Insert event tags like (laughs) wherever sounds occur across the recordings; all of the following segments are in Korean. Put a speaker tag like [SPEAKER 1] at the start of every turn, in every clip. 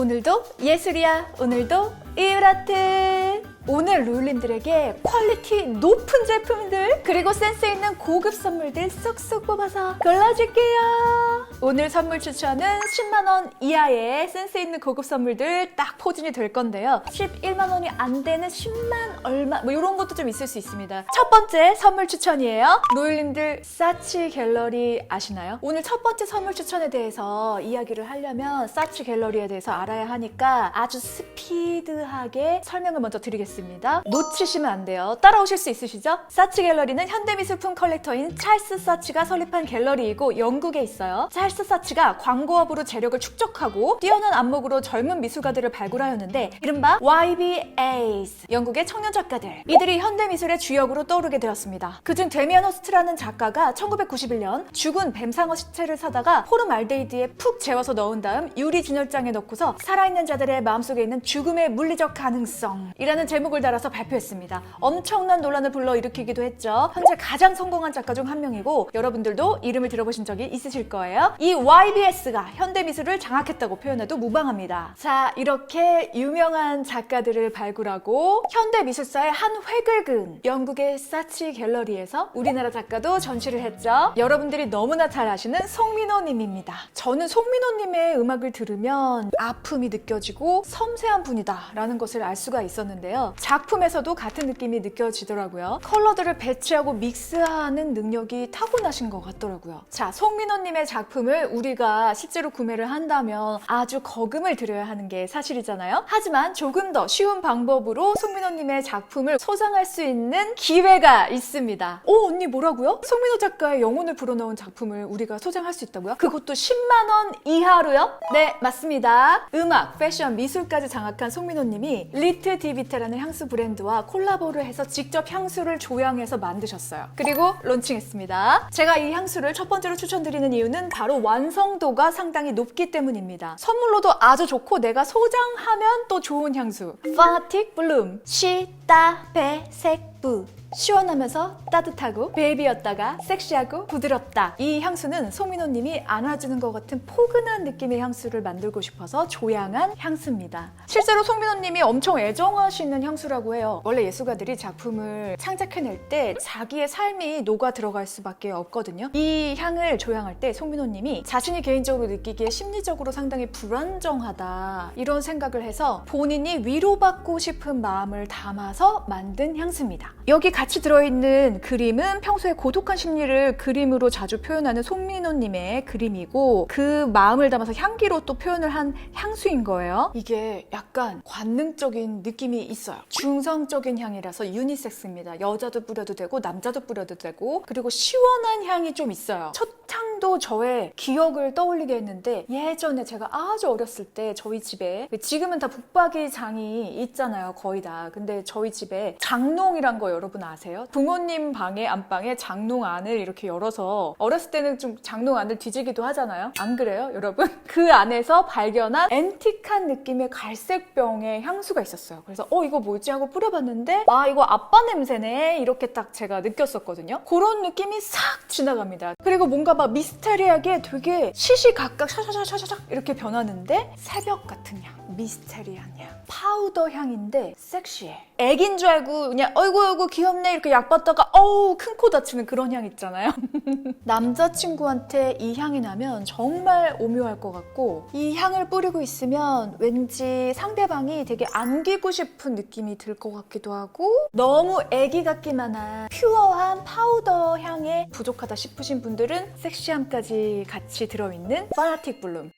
[SPEAKER 1] 오늘도 예술이야. 오늘도 이유라트. 오늘 룰님들에게 퀄리티 높은 제품들 그리고 센스 있는 고급 선물들 쏙쏙 뽑아서 골라줄게요. 오늘 선물 추천은 10만 원 이하의 센스 있는 고급 선물들 딱 포진이 될 건데요. 11만 원이 안 되는 10만 얼마 뭐 이런 것도 좀 있을 수 있습니다. 첫 번째 선물 추천이에요. 롤님들 사치 갤러리 아시나요? 오늘 첫 번째 선물 추천에 대해서 이야기를 하려면 사치 갤러리에 대해서 알아야 하니까 아주 스피드하게 설명을 먼저 드리겠습니다. 놓치시면 안 돼요. 따라오실 수 있으시죠? 사치 갤러리는 현대미술품 컬렉터인 찰스 사치가 설립한 갤러리이고 영국에 있어요. 찰스 사치가 광고업으로 재력을 축적하고 뛰어난 안목으로 젊은 미술가들을 발굴하였는데 이른바 YBAs 영국의 청년 작가들 이들이 현대미술의 주역으로 떠오르게 되었습니다. 그중 데미안 호스트라는 작가가 1991년 죽은 뱀상어 시체를 사다가 포름알데히드에 푹 재워서 넣은 다음 유리 진열장에 넣고서 살아있는 자들의 마음속에 있는 죽음의 물리적 가능성이라는 제목을 달아서 발표했습니다. 엄청난 논란을 불러일으키기도 했죠. 현재 가장 성공한 작가 중 한 명이고 여러분들도 이름을 들어보신 적이 있으실 거예요. 이 YBS가 현대미술을 장악했다고 표현해도 무방합니다. 자, 이렇게 유명한 작가들을 발굴하고 현대미술사의 한 획을 그은 영국의 사치 갤러리에서 우리나라 작가도 전시를 했죠. 여러분들이 너무나 잘 아시는 송민호님입니다. 저는 송민호님의 음악을 들으면 아픔이 느껴지고 섬세한 분이다 라는 것을 알 수가 있었는데요. 작품에서도 같은 느낌이 느껴지더라고요. 컬러들을 배치하고 믹스하는 능력이 타고나신 것 같더라고요. 자, 송민호님의 작품을 우리가 실제로 구매를 한다면 아주 거금을 들여야 하는 게 사실이잖아요. 하지만 조금 더 쉬운 방법으로 송민호님의 작품을 소장할 수 있는 기회가 있습니다. 오, 언니 뭐라고요? 송민호 작가의 영혼을 불어넣은 작품을 우리가 소장할 수 있다고요? 그것도 10만 원 이하로요? 네, 맞습니다. 음악, 패션, 미술까지 장악한 송민호님이 리트 디비테라는 향수 브랜드와 콜라보를 해서 직접 향수를 조향해서 만드셨어요. 그리고 론칭했습니다. 제가 이 향수를 첫 번째로 추천드리는 이유는 바로 완성도가 상당히 높기 때문입니다. 선물로도 아주 좋고 내가 소장하면 또 좋은 향수. 파틱 블룸 시따 배색 부 시원하면서 따뜻하고 베이비였다가 섹시하고 부드럽다. 이 향수는 송민호님이 안아주는 것 같은 포근한 느낌의 향수를 만들고 싶어서 조향한 향수입니다. 실제로 송민호님이 엄청 애정하시는 향수라고 해요. 원래 예술가들이 작품을 창작해낼 때 자기의 삶이 녹아 들어갈 수밖에 없거든요. 이 향을 조향할 때 송민호님이 자신이 개인적으로 느끼기에 심리적으로 상당히 불안정하다 이런 생각을 해서 본인이 위로받고 싶은 마음을 담아서 만든 향수입니다. 여기 같이 들어있는 그림은 평소에 고독한 심리를 그림으로 자주 표현하는 송민호님의 그림이고 그 마음을 담아서 향기로 또 표현을 한 향수인 거예요. 이게 약간 관능적인 느낌이 있어요. 중성적인 향이라서 유니섹스입니다. 여자도 뿌려도 되고 남자도 뿌려도 되고 그리고 시원한 향이 좀 있어요. 첫 향도 저의 기억을 떠올리게 했는데 예전에 제가 아주 어렸을 때 저희 집에 지금은 다 북박이 장이 있잖아요. 거의 다. 근데 저희 집에 장롱이란 거 여러분 아세요? 부모님 방에 안방에 장롱 안을 이렇게 열어서 어렸을 때는 좀 장롱 안을 뒤지기도 하잖아요. 안 그래요, 여러분? (laughs) 그 안에서 발견한 앤틱한 느낌의 갈색 병의 향수가 있었어요. 그래서 어 이거 뭐지 하고 뿌려봤는데 아 이거 아빠 냄새네 이렇게 딱 제가 느꼈었거든요. 그런 느낌이 싹 지나갑니다. 그리고 뭔가 막 미스테리하게 되게 시시각각 샤샤샤샤샥 이렇게 변하는데 새벽 같은 향, 미스테리한 향, 파우더 향인데 섹시해. 애긴 줄 알고 그냥 어이구 어이구 귀엽네 이렇게 약 받다가 어우 큰 코 다치는 그런 향 있잖아요. (laughs) 남자친구한테 이 향이 나면 정말 오묘할 것 같고 이 향을 뿌리고 있으면 왠지 상대방이 되게 안기고 싶은 느낌이 들 것 같기도 하고 너무 애기 같기만 한 퓨어한 파우더 향에 부족하다 싶으신 분들은 섹시함까지 같이 들어있는 파나틱 블룸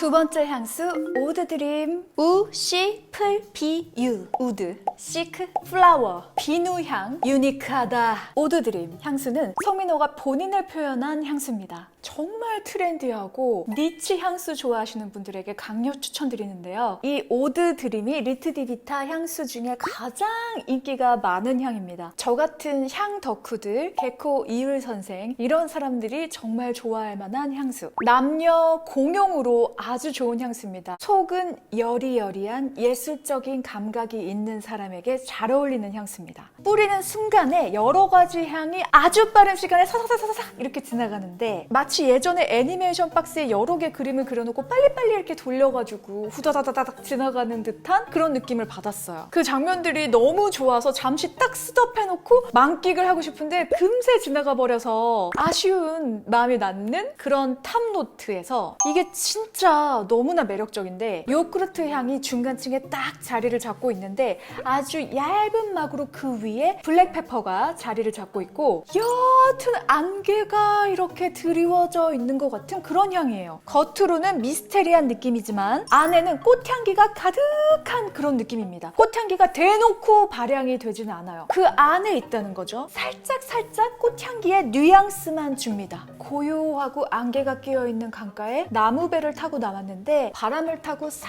[SPEAKER 1] 두 번째 향수 오드 드림 우시 플 비유 우드 시크 플라워 비누향 유니크하다 오드 드림 향수는 성민호가 본인을 표현한 향수입니다. 정말 트렌디하고 니치 향수 좋아하시는 분들에게 강력 추천드리는데요. 이 오드 드림이 리트 디비타 향수 중에 가장 인기가 많은 향입니다. 저 같은 향 덕후들, 개코 이율 선생 이런 사람들이 정말 좋아할 만한 향수. 남녀 공용으로 아주 좋은 향수입니다. 속은 여리여리한 예술적인 감각이 있는 사람에게 잘 어울리는 향수입니다. 뿌리는 순간에 여러 가지 향이 아주 빠른 시간에 사사사사사 이렇게 지나가는데 마치 예전에 애니메이션 박스에 여러 개 그림을 그려놓고 빨리빨리 이렇게 돌려가지고 후다다다닥 지나가는 듯한 그런 느낌을 받았어요. 그 장면들이 너무 좋아서 잠시 딱 스톱해놓고 만끽을 하고 싶은데 금세 지나가 버려서 아쉬운 마음이 남는 그런 탑노트에서 이게 진짜 너무나 매력적인데 요구르트 향이 중간층에 딱 자리를 잡고 있는데 아주 얇은 막으로 그 위에 블랙페퍼가 자리를 잡고 있고 옅은 안개가 이렇게 드리워져 있는 것 같은 그런 향이에요. 겉으로는 미스테리한 느낌이지만 안에는 꽃향기가 가득한 그런 느낌입니다. 꽃향기가 대놓고 발향이 되지는 않아요. 그 안에 있다는 거죠. 살짝 살짝 꽃향기의 뉘앙스만 줍니다. 고요하고 안개가 끼어 있는 강가에 나무배를 타고 나 왔는데 바람을 타고 싹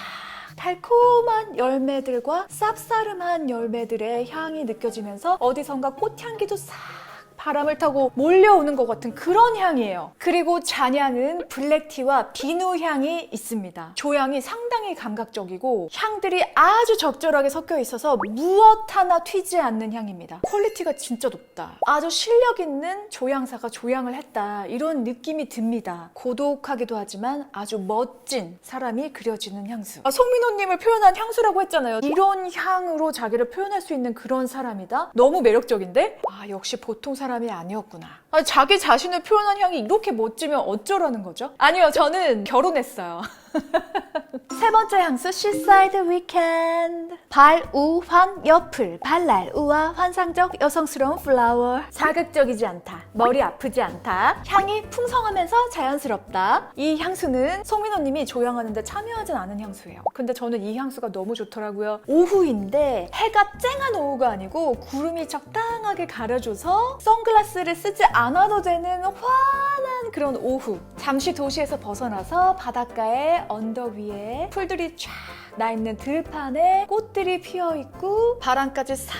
[SPEAKER 1] 달콤한 열매들과 쌉싸름한 열매들의 향이 느껴지면서 어디선가 꽃향기도 싹 바람을 타고 몰려오는 것 같은 그런 향이에요. 그리고 잔향은 블랙티와 비누 향이 있습니다. 조향이 상당히 감각적이고 향들이 아주 적절하게 섞여 있어서 무엇 하나 튀지 않는 향입니다. 퀄리티가 진짜 높다. 아주 실력 있는 조향사가 조향을 했다. 이런 느낌이 듭니다. 고독하기도 하지만 아주 멋진 사람이 그려지는 향수. 아, 송민호님을 표현한 향수라고 했잖아요. 이런 향으로 자기를 표현할 수 있는 그런 사람이다? 너무 매력적인데? 아, 역시 보통 사람 이 아니었구나. 아, 자기 자신을 표현한 향이 이렇게 멋지면 어쩌라는 거죠? 아니요, 저는 결혼했어요. (laughs) 세 번째 향수 Seaside Weekend. 발우환 옆을. 발랄 우아 환상적 여성스러운 플라워 자극적이지 않다. 머리 아프지 않다. 향이 풍성하면서 자연스럽다. 이 향수는 송민호님이 조향하는데 참여하진 않은 향수예요. 근데 저는 이 향수가 너무 좋더라고요. 오후인데 해가 쨍한 오후가 아니고 구름이 적당하게 가려줘서 선글라스를 쓰지 않아도 되는 환한 그런 오후. 잠시 도시에서 벗어나서 바닷가에 언덕 위에 풀들이 쫙 나 있는 들판에 꽃들이 피어 있고 바람까지 싹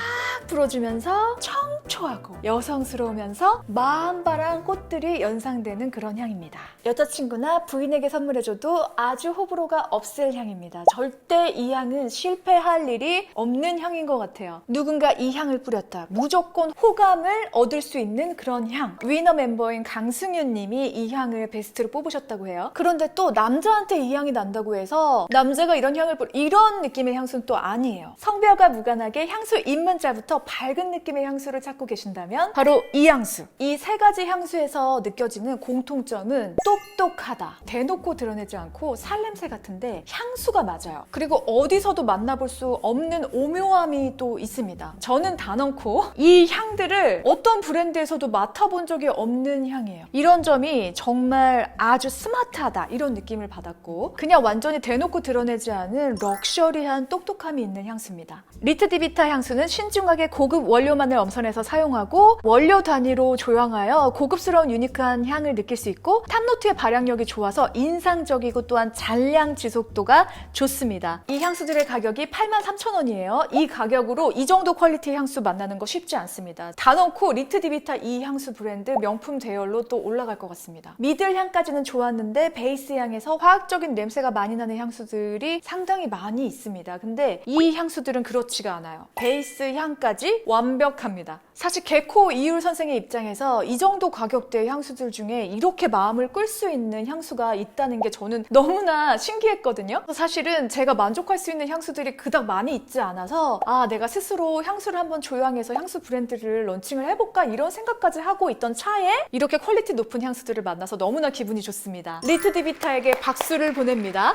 [SPEAKER 1] 불어주면서 청초하고 여성스러우면서 마음바람 꽃들이 연상되는 그런 향입니다. 여자친구나 부인에게 선물해줘도 아주 호불호가 없을 향입니다. 절대 이 향은 실패할 일이 없는 향인 것 같아요. 누군가 이 향을 뿌렸다. 무조건 호감을 얻을 수 있는 그런 향. 위너 멤버인 강승윤 님이 이 향을 베스트로 뽑으셨다고 해요. 그런데 또 남자한테 이 향이 난다고 해서 남자가 이런 향을 뿌리 이런 느낌의 향수는 또 아니에요. 성별과 무관하게 향수 입문자부터 밝은 느낌의 향수를 찾고 계신다면 바로 이 향수. 이 세 가지 향수에서 느껴지는 공통점은 똑똑하다. 대놓고 드러내지 않고 살냄새 같은데 향수가 맞아요. 그리고 어디서도 만나볼 수 없는 오묘함이 또 있습니다. 저는 단언코 이 향들을 어떤 브랜드에서도 맡아본 적이 없는 향이에요. 이런 점이 정말 아주 스마트하다 이런 느낌을 받았고 그냥 완전히 대놓고 드러내지 않은 럭셔리한 똑똑함이 있는 향수입니다. 리트 디비타 향수는 신중하게 고급 원료만을 엄선해서 사용하고 원료 단위로 조향하여 고급스러운 유니크한 향을 느낄 수 있고 탑노트의 발향력이 좋아서 인상적이고 또한 잔량 지속도가 좋습니다. 이 향수들의 가격이 83,000원이에요. 이 가격으로 이 정도 퀄리티의 향수 만나는 거 쉽지 않습니다. 단언코 리트 디비타 이 향수 브랜드 명품 대열로 또 올라갈 것 같습니다. 미들 향까지는 좋았는데 베이스 향에서 화학적인 냄새가 많이 나는 향수들이 상당히 많이 있습니다. 근데 이 향수들은 그렇지가 않아요. 베이스 향까지 완벽합니다. 사실 개코 이율 선생의 입장에서 이 정도 가격대의 향수들 중에 이렇게 마음을 끌 수 있는 향수가 있다는 게 저는 너무나 신기했거든요. 사실은 제가 만족할 수 있는 향수들이 그닥 많이 있지 않아서 아 내가 스스로 향수를 한번 조향해서 향수 브랜드를 런칭을 해볼까 이런 생각까지 하고 있던 차에 이렇게 퀄리티 높은 향수들을 만나서 너무나 기분이 좋습니다. 리트 디비타에게 박수를 보냅니다.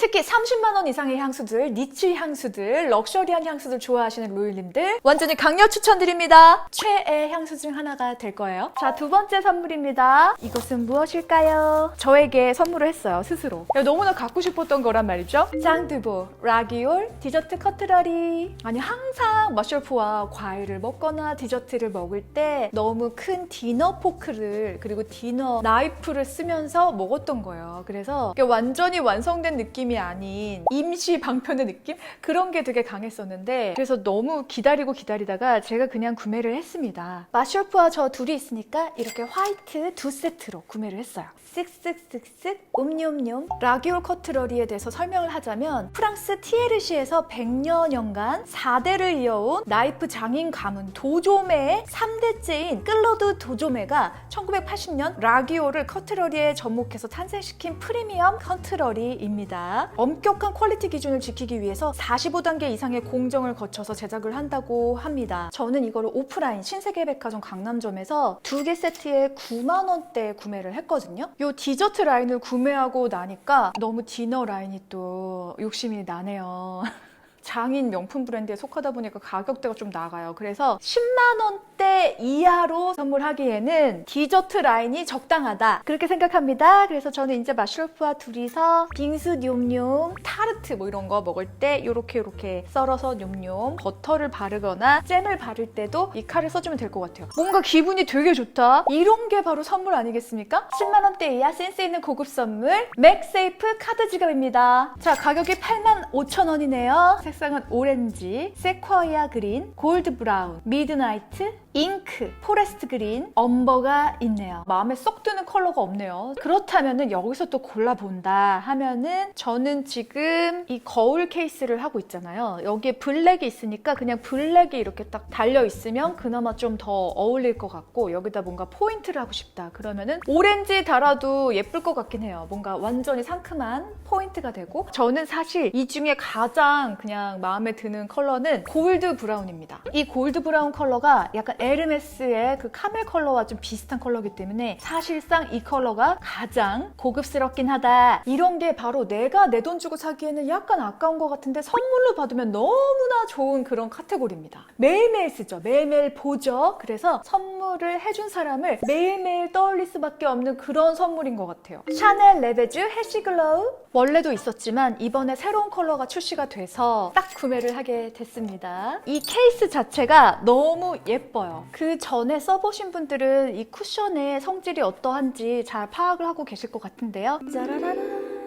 [SPEAKER 1] 특히 30만 원 이상의 향수들, 니치 향수들, 럭셔리한 향수들 좋아하시는 로일님들 완전히 강력 추천드립니다. 최애 향수 중 하나가 될 거예요. 자, 두 번째 선물입니다. 이것은 무엇일까요? 저에게 선물을 했어요, 스스로. 야, 너무나 갖고 싶었던 거란 말이죠. 짱드보, 라기올, 디저트 커트러리. 아니, 항상 마셜프와 과일을 먹거나 디저트를 먹을 때 너무 큰 디너 포크를 그리고 디너 나이프를 쓰면서 먹었던 거예요. 그래서 완전히 완성된 느낌이 느낌이 아닌 임시 방편의 느낌? 그런 게 되게 강했었는데 그래서 너무 기다리고 기다리다가 제가 그냥 구매를 했습니다. 마셜프와 저 둘이 있으니까 이렇게 화이트 두 세트로 구매를 했어요. 쓱쓱쓱쓱 옴뇸뇸 라기올 커트러리에 대해서 설명을 하자면 프랑스 티에르시에서 100여 년간 4대를 이어온 나이프 장인 가문 도조매의 3대째인 끌로드 도조매가 1980년 라기올을 커트러리에 접목해서 탄생시킨 프리미엄 커트러리입니다. 엄격한 퀄리티 기준을 지키기 위해서 45단계 이상의 공정을 거쳐서 제작을 한다고 합니다. 저는 이거를 오프라인 신세계백화점 강남점에서 두 개 세트에 9만 원대에 구매를 했거든요. 요 디저트 라인을 구매하고 나니까 너무 디너 라인이 또 욕심이 나네요. (laughs) 장인 명품 브랜드에 속하다 보니까 가격대가 좀 나가요. 그래서 10만 원대 이하로 선물하기에는 디저트 라인이 적당하다. 그렇게 생각합니다. 그래서 저는 이제 마슈르프와 둘이서 빙수 뇸뇸, 타르트 뭐 이런 거 먹을 때 이렇게 이렇게 썰어서 뇸뇸, 버터를 바르거나 잼을 바를 때도 이 칼을 써주면 될 것 같아요. 뭔가 기분이 되게 좋다. 이런 게 바로 선물 아니겠습니까? 10만 원대 이하 센스 있는 고급 선물 맥세이프 카드 지갑입니다. 자 가격이 8만 5천 원이네요. 색상은 오렌지, 세쿼이아 그린, 골드 브라운, 미드나이트, 잉크, 포레스트 그린, 엄버가 있네요. 마음에 쏙 드는 컬러가 없네요. 그렇다면은 여기서 또 골라본다 하면은 저는 지금 이 거울 케이스를 하고 있잖아요. 여기에 블랙이 있으니까 그냥 블랙이 이렇게 딱 달려 있으면 그나마 좀 더 어울릴 것 같고 여기다 뭔가 포인트를 하고 싶다. 그러면은 오렌지 달아도 예쁠 것 같긴 해요. 뭔가 완전히 상큼한 포인트가 되고 저는 사실 이 중에 가장 그냥 마음에 드는 컬러는 골드 브라운입니다. 이 골드 브라운 컬러가 약간 에르메스의 그 카멜 컬러와 좀 비슷한 컬러이기 때문에 사실상 이 컬러가 가장 고급스럽긴 하다. 이런 게 바로 내가 내 돈 주고 사기에는 약간 아까운 것 같은데 선물로 받으면 너무나 좋은 그런 카테고리입니다. 매일매일 쓰죠. 매일매일 보죠. 그래서 선물을 해준 사람을 매일매일 떠올릴 수밖에 없는 그런 선물인 것 같아요. 샤넬 레베쥬 해시글로우 원래도 있었지만 이번에 새로운 컬러가 출시가 돼서 딱 구매를 하게 됐습니다. 이 케이스 자체가 너무 예뻐요. 그 전에 써보신 분들은 이 쿠션의 성질이 어떠한지 잘 파악을 하고 계실 것 같은데요. 짜라라란.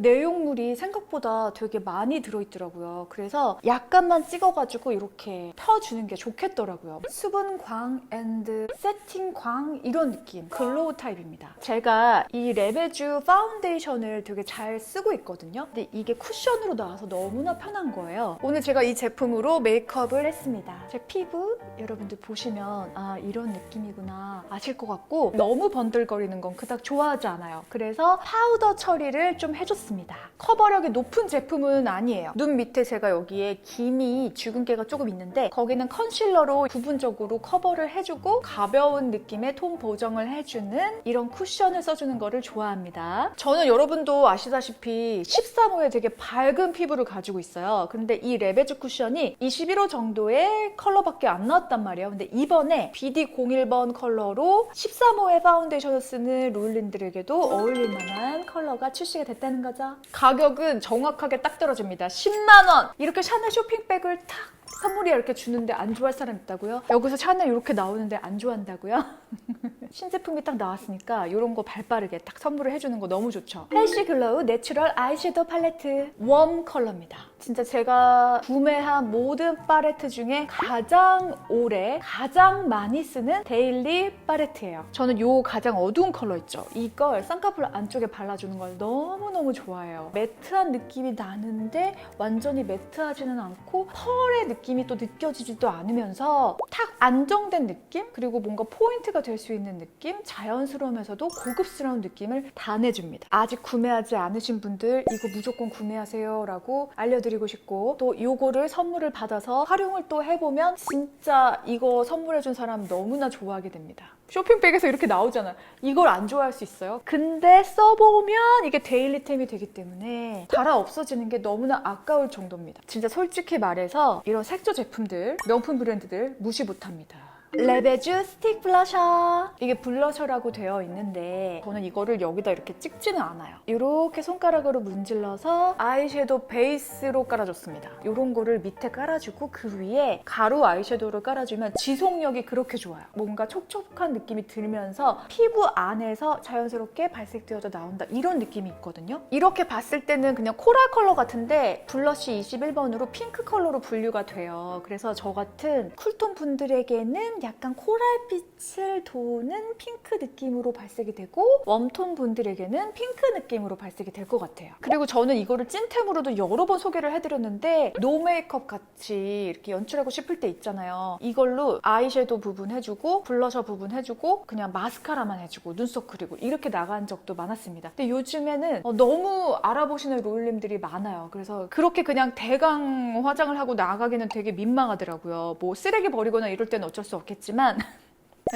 [SPEAKER 1] 내용물이 생각보다 되게 많이 들어있더라고요. 그래서 약간만 찍어가지고 이렇게 펴주는 게 좋겠더라고요. 수분광 앤드 세팅광 이런 느낌. 글로우 타입입니다. 제가 이 레베쥬 파운데이션을 되게 잘 쓰고 있거든요. 근데 이게 쿠션으로 나와서 너무나 편한 거예요. 오늘 제가 이 제품으로 메이크업을 했습니다. 제 피부 여러분들 보시면 아 이런 느낌이구나 아실 것 같고 너무 번들거리는 건 그닥 좋아하지 않아요. 그래서 파우더 처리를 좀 해줬 습니다. 커버력이 높은 제품은 아니에요. 눈 밑에 제가 여기에 김이 주근깨가 조금 있는데 거기는 컨실러로 부분적으로 커버를 해주고 가벼운 느낌의 톤 보정을 해주는 이런 쿠션을 써주는 거를 좋아합니다. 저는 여러분도 아시다시피 13호에 되게 밝은 피부를 가지고 있어요. 그런데 이 레베즈 쿠션이 21호 정도의 컬러밖에 안 나왔단 말이에요. 근데 이번에 BD01번 컬러로 13호의 파운데이션을 쓰는 롤린들에게도 어울릴 만한 컬러가 출시가 됐다는 거죠. 가격은 정확하게 딱 떨어집니다. 10만 원. 이렇게 샤넬 쇼핑백을 탁 선물이야 이렇게 주는데 안 좋아할 사람 있다고요? 여기서 샤넬 이렇게 나오는데 안 좋아한다고요? (laughs) 신제품이 딱 나왔으니까 이런 거 발빠르게 딱 선물을 해주는 거 너무 좋죠. 헬시 글로우 내추럴 아이섀도우 팔레트 웜 컬러입니다. 진짜 제가 구매한 모든 팔레트 중에 가장 오래 가장 많이 쓰는 데일리 팔레트예요. 저는 요 가장 어두운 컬러 있죠. 이걸 쌍꺼풀 안쪽에 발라주는 걸 너무너무 좋아해요. 매트한 느낌이 나는데 완전히 매트하지는 않고 펄의 느낌이 또 느껴지지도 않으면서 탁 안정된 느낌? 그리고 뭔가 포인트가 될 수 있는 느낌? 자연스러우면서도 고급스러운 느낌을 다 내줍니다. 아직 구매하지 않으신 분들 이거 무조건 구매하세요 라고 알려드 리고 싶고 또 이거를 선물을 받아서 활용을 또 해보면 진짜 이거 선물해준 사람 너무나 좋아하게 됩니다. 쇼핑백에서 이렇게 나오잖아. 이걸 안 좋아할 수 있어요? 근데 써보면 이게 데일리템이 되기 때문에 달아 없어지는 게 너무나 아까울 정도입니다. 진짜 솔직히 말해서 이런 색조 제품들, 명품 브랜드들 무시 못합니다. 레베쥬 스틱 블러셔. 이게 블러셔라고 되어 있는데 저는 이거를 여기다 이렇게 찍지는 않아요. 이렇게 손가락으로 문질러서 아이섀도우 베이스로 깔아줬습니다. 이런 거를 밑에 깔아주고 그 위에 가루 아이섀도우를 깔아주면 지속력이 그렇게 좋아요. 뭔가 촉촉한 느낌이 들면서 피부 안에서 자연스럽게 발색되어져 나온다 이런 느낌이 있거든요. 이렇게 봤을 때는 그냥 코랄 컬러 같은데 블러쉬 21번으로 핑크 컬러로 분류가 돼요. 그래서 저 같은 쿨톤 분들에게는 약간 코랄빛을 도는 핑크 느낌으로 발색이 되고 웜톤 분들에게는 핑크 느낌으로 발색이 될 것 같아요. 그리고 저는 이거를 찐템으로도 여러 번 소개를 해드렸는데 노 메이크업 같이 이렇게 연출하고 싶을 때 있잖아요. 이걸로 아이섀도우 부분 해주고 블러셔 부분 해주고 그냥 마스카라만 해주고 눈썹 그리고 이렇게 나간 적도 많았습니다. 근데 요즘에는 어, 너무 알아보시는 롤님들이 많아요. 그래서 그렇게 그냥 대강 화장을 하고 나가기는 되게 민망하더라고요. 뭐 쓰레기 버리거나 이럴 때는 어쩔 수 없겠 지만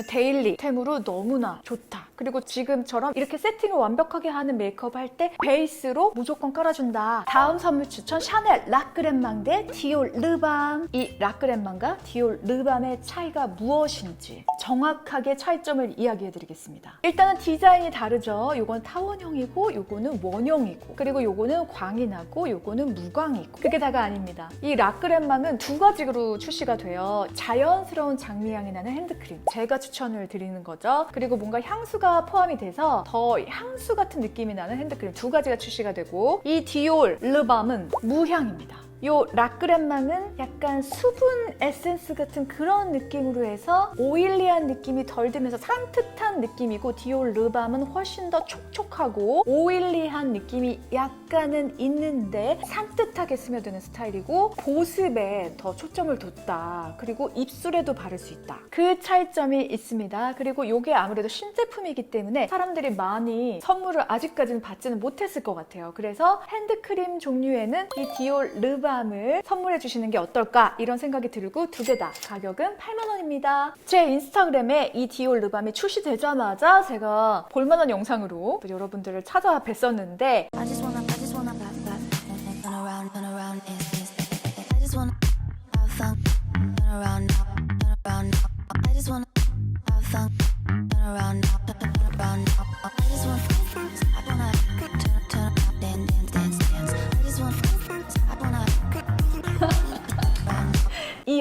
[SPEAKER 1] 데일리 템으로 너무나 좋다. 그리고 지금처럼 이렇게 세팅을 완벽하게 하는 메이크업 할 때 베이스로 무조건 깔아준다. 다음 선물 추천 샤넬 라크렌망 대 디올 르밤. 이 라크렌망과 디올 르밤의 차이가 무엇인지 정확하게 차이점을 이야기해드리겠습니다. 일단은 디자인이 다르죠. 요건 타원형이고 요거는 원형이고 그리고 요거는 광이 나고 요거는 무광이고 그게 다가 아닙니다. 이 라크렌망은 두 가지로 출시가 돼요. 자연스러운 장미향이 나는 핸드크림. 제가 추천을 드리는 거죠. 그리고 뭔가 향수가 포함이 돼서 더 향수 같은 느낌이 나는 핸드크림 두 가지가 출시가 되고 이 디올 르밤은 무향입니다. 요 라크렌망은 약간 수분 에센스 같은 그런 느낌으로 해서 오일리한 느낌이 덜 들면서 산뜻한 느낌이고 디올 르밤은 훨씬 더 촉촉하고 오일리한 느낌이 약간은 있는데 산뜻하게 스며드는 스타일이고 보습에 더 초점을 뒀다. 그리고 입술에도 바를 수 있다. 그 차이점이 있습니다. 그리고 이게 아무래도 신제품이기 때문에 사람들이 많이 선물을 아직까지는 받지는 못했을 것 같아요. 그래서 핸드크림 종류에는 이 디올 르밤 을 선물해 주시는 게 어떨까? 이런 생각이 들고 두 개 다 가격은 8만 원입니다. 제 인스타그램에 이 디올 르밤이 출시되자마자 제가 볼만한 영상으로 여러분들을 찾아뵀었는데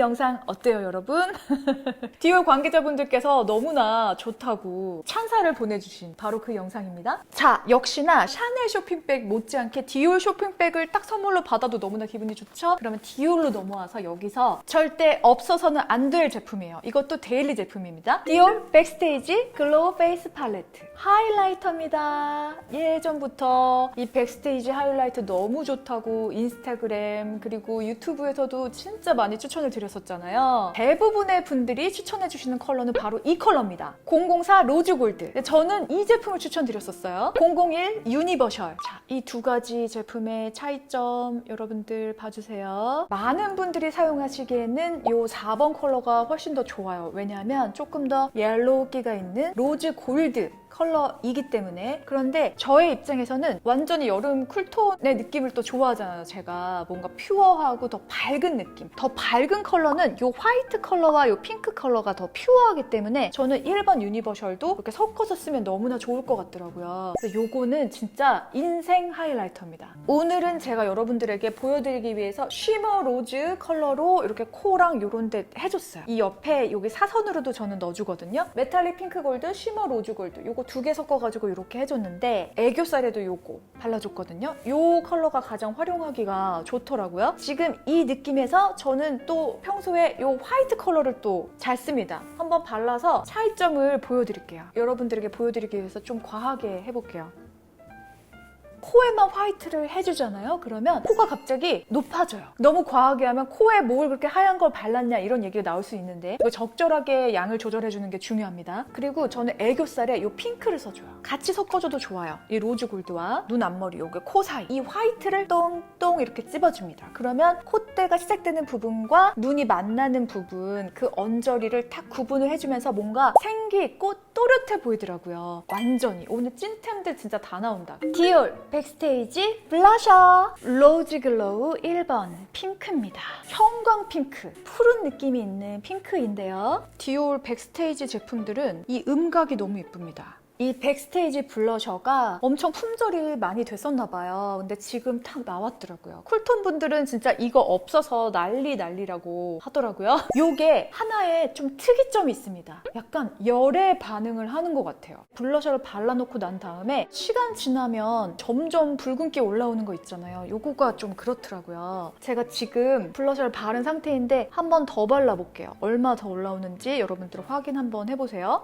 [SPEAKER 1] 영상 어때요, 여러분? (laughs) 디올 관계자분들께서 너무나 좋다고 찬사를 보내주신 바로 그 영상입니다. 자, 역시나 샤넬 쇼핑백 못지않게 디올 쇼핑백을 딱 선물로 받아도 너무나 기분이 좋죠? 그러면 디올로 넘어와서 여기서 절대 없어서는 안 될 제품이에요. 이것도 데일리 제품입니다. 디올 백스테이지 글로우 페이스 팔레트. 하이라이터입니다. 예전부터 이 백스테이지 하이라이트 너무 좋다고 인스타그램 그리고 유튜브에서도 진짜 많이 추천을 드렸 었잖아요. 대부분의 분들이 추천해 주시는 컬러는 바로 이 컬러입니다. 004 로즈 골드. 근데 저는 이 제품을 추천드렸었어요. 001 유니버셜. 자, 이 두 가지 제품의 차이점 여러분들 봐주세요. 많은 분들이 사용하시기에는 이 4번 컬러가 훨씬 더 좋아요. 왜냐하면 조금 더 옐로우기가 있는 로즈 골드 컬러이기 때문에. 그런데 저의 입장에서는 완전히 여름 쿨톤의 느낌을 또 좋아하잖아요 제가. 뭔가 퓨어하고 더 밝은 느낌. 더 밝은 컬러는 이 화이트 컬러와 이 핑크 컬러가 더 퓨어하기 때문에 저는 1번 유니버셜도 이렇게 섞어서 쓰면 너무나 좋을 것 같더라고요. 그래서 요거는 진짜 인생 하이라이터입니다. 오늘은 제가 여러분들에게 보여드리기 위해서 쉬머 로즈 컬러로 이렇게 코랑 요런 데 해줬어요. 이 옆에 여기 사선으로도 저는 넣어주거든요. 메탈릭 핑크 골드, 쉬머 로즈 골드. 요거 두 개 섞어가지고 이렇게 해줬는데 애교살에도 요거 발라줬거든요. 요 컬러가 가장 활용하기가 좋더라고요. 지금 이 느낌에서 저는 또 평소에 요 화이트 컬러를 또 잘 씁니다. 한번 발라서 차이점을 보여드릴게요. 여러분들에게 보여드리기 위해서 좀 과하게 해볼게요. 코에만 화이트를 해주잖아요. 그러면 코가 갑자기 높아져요. 너무 과하게 하면 코에 뭘 그렇게 하얀 걸 발랐냐 이런 얘기가 나올 수 있는데 적절하게 양을 조절해주는 게 중요합니다. 그리고 저는 애교살에 이 핑크를 써줘요. 같이 섞어줘도 좋아요. 이 로즈 골드와 눈 앞머리 요게 코 사이 이 화이트를 똥똥 이렇게 찝어줍니다. 그러면 콧대가 시작되는 부분과 눈이 만나는 부분 그 언저리를 탁 구분을 해주면서 뭔가 생기 있고 또렷해 보이더라고요. 완전히 오늘 찐템들 진짜 다 나온다. 디올 백스테이지 블러셔 로즈 글로우 1번 핑크입니다. 형광 핑크, 푸른 느낌이 있는 핑크인데요. 디올 백스테이지 제품들은 이 음각이 너무 예쁩니다. 이 백스테이지 블러셔가 엄청 품절이 많이 됐었나 봐요. 근데 지금 탁 나왔더라고요. 쿨톤 분들은 진짜 이거 없어서 난리 난리라고 하더라고요. (laughs) 요게 하나의 좀 특이점이 있습니다. 약간 열의 반응을 하는 것 같아요. 블러셔를 발라놓고 난 다음에 시간 지나면 점점 붉은기 올라오는 거 있잖아요. 요거가 좀 그렇더라고요. 제가 지금 블러셔를 바른 상태인데 한 번 더 발라볼게요. 얼마 더 올라오는지 여러분들 확인 한번 해보세요.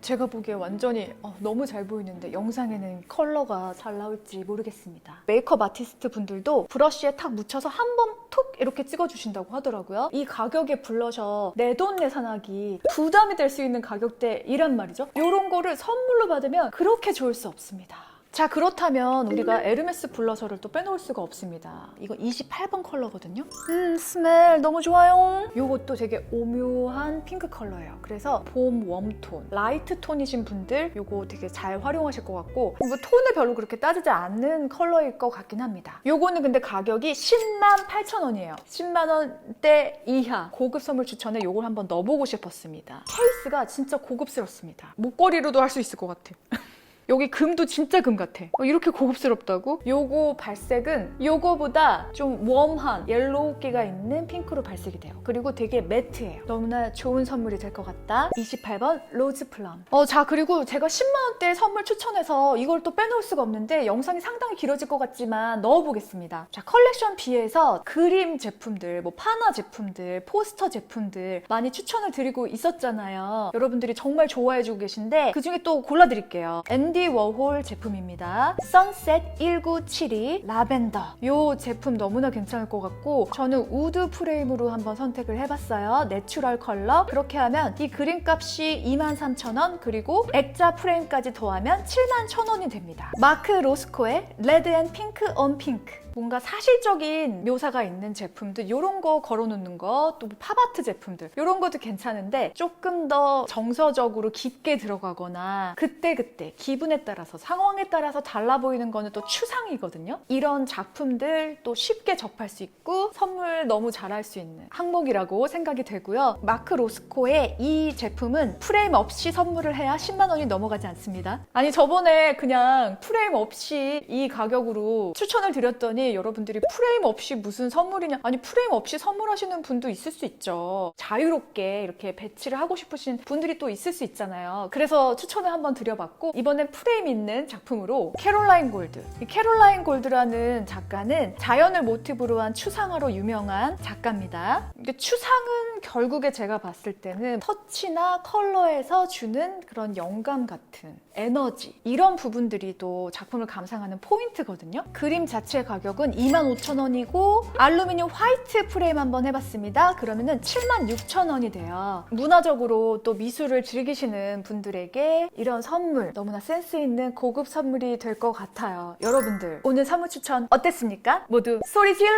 [SPEAKER 1] 제가 보기에 완전히 어, 너무 잘 보이는데 영상에는 컬러가 잘 나올지 모르겠습니다. 메이크업 아티스트 분들도 브러쉬에 탁 묻혀서 한 번 툭 이렇게 찍어주신다고 하더라고요. 이 가격의 블러셔 내 돈 내산하기 부담이 될 수 있는 가격대이란 말이죠. 이런 거를 선물로 받으면 그렇게 좋을 수 없습니다. 자 그렇다면 우리가 에르메스 블러셔를 또 빼놓을 수가 없습니다. 이거 28번 컬러거든요. 음 스멜 너무 좋아요. 이것도 되게 오묘한 핑크 컬러예요. 그래서 봄 웜톤, 라이트 톤이신 분들 이거 되게 잘 활용하실 것 같고 이거 톤을 별로 그렇게 따지지 않는 컬러일 것 같긴 합니다. 요거는 근데 가격이 10만 8천 원이에요. 10만 원대 이하 고급 선물 추천에 요걸 한번 넣어보고 싶었습니다. 케이스가 진짜 고급스럽습니다. 목걸이로도 할 수 있을 것 같아. (laughs) 여기 금도 진짜 금 같아. 어, 이렇게 고급스럽다고? 요거 발색은 요거보다 좀 웜한 옐로우기가 있는 핑크로 발색이 돼요. 그리고 되게 매트해요. 너무나 좋은 선물이 될 것 같다. 28번 로즈 플럼. 어, 자, 그리고 제가 10만 원대 선물 추천해서 이걸 또 빼놓을 수가 없는데 영상이 상당히 길어질 것 같지만 넣어보겠습니다. 자, 컬렉션 B에서 그림 제품들, 뭐 파나 제품들, 포스터 제품들 많이 추천을 드리고 있었잖아요. 여러분들이 정말 좋아해주고 계신데 그 중에 또 골라드릴게요. 앤디 워홀 제품입니다. 선셋 1972 라벤더. 이 제품 너무나 괜찮을 것 같고 저는 우드 프레임으로 한번 선택을 해봤어요. 내추럴 컬러. 그렇게 하면 이 그림 값이 23,000원 그리고 액자 프레임까지 더하면 71,000원이 됩니다. 마크 로스코의 레드 앤 핑크 언 핑크. 뭔가 사실적인 묘사가 있는 제품들 이런 거 걸어놓는 거 또 팝아트 제품들 이런 것도 괜찮은데 조금 더 정서적으로 깊게 들어가거나 그때 그때 기분에 따라서 상황에 따라서 달라 보이는 거는 또 추상이거든요. 이런 작품들 또 쉽게 접할 수 있고 선물 너무 잘할 수 있는 항목이라고 생각이 되고요. 마크 로스코의 이 제품은 프레임 없이 선물을 해야 10만 원이 넘어가지 않습니다. 아니 저번에 그냥 프레임 없이 이 가격으로 추천을 드렸더니 여러분들이 프레임 없이 무슨 선물이냐 아니 프레임 없이 선물하시는 분도 있을 수 있죠. 자유롭게 이렇게 배치를 하고 싶으신 분들이 또 있을 수 있잖아요. 그래서 추천을 한번 드려봤고 이번엔 프레임 있는 작품으로 캐롤라인 골드. 이 캐롤라인 골드라는 작가는 자연을 모티브로 한 추상화로 유명한 작가입니다. 이게 추상은 결국에 제가 봤을 때는 터치나 컬러에서 주는 그런 영감 같은 에너지 이런 부분들이 또 작품을 감상하는 포인트거든요. 그림 자체 가격은 25,000원이고 알루미늄 화이트 프레임 한번 해봤습니다. 그러면은 76,000원이 돼요. 문화적으로 또 미술을 즐기시는 분들에게 이런 선물 너무나 센스 있는 고급 선물이 될 것 같아요. 여러분들 오늘 선물 추천 어땠습니까? 모두 소리 질러!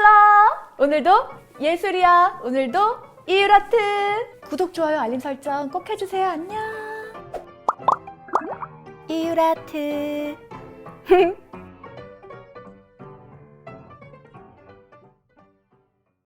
[SPEAKER 1] 오늘도 예술이야. 오늘도 이유라트 구독 좋아요 알림 설정 꼭 해주세요. 안녕. 이유라트 (laughs)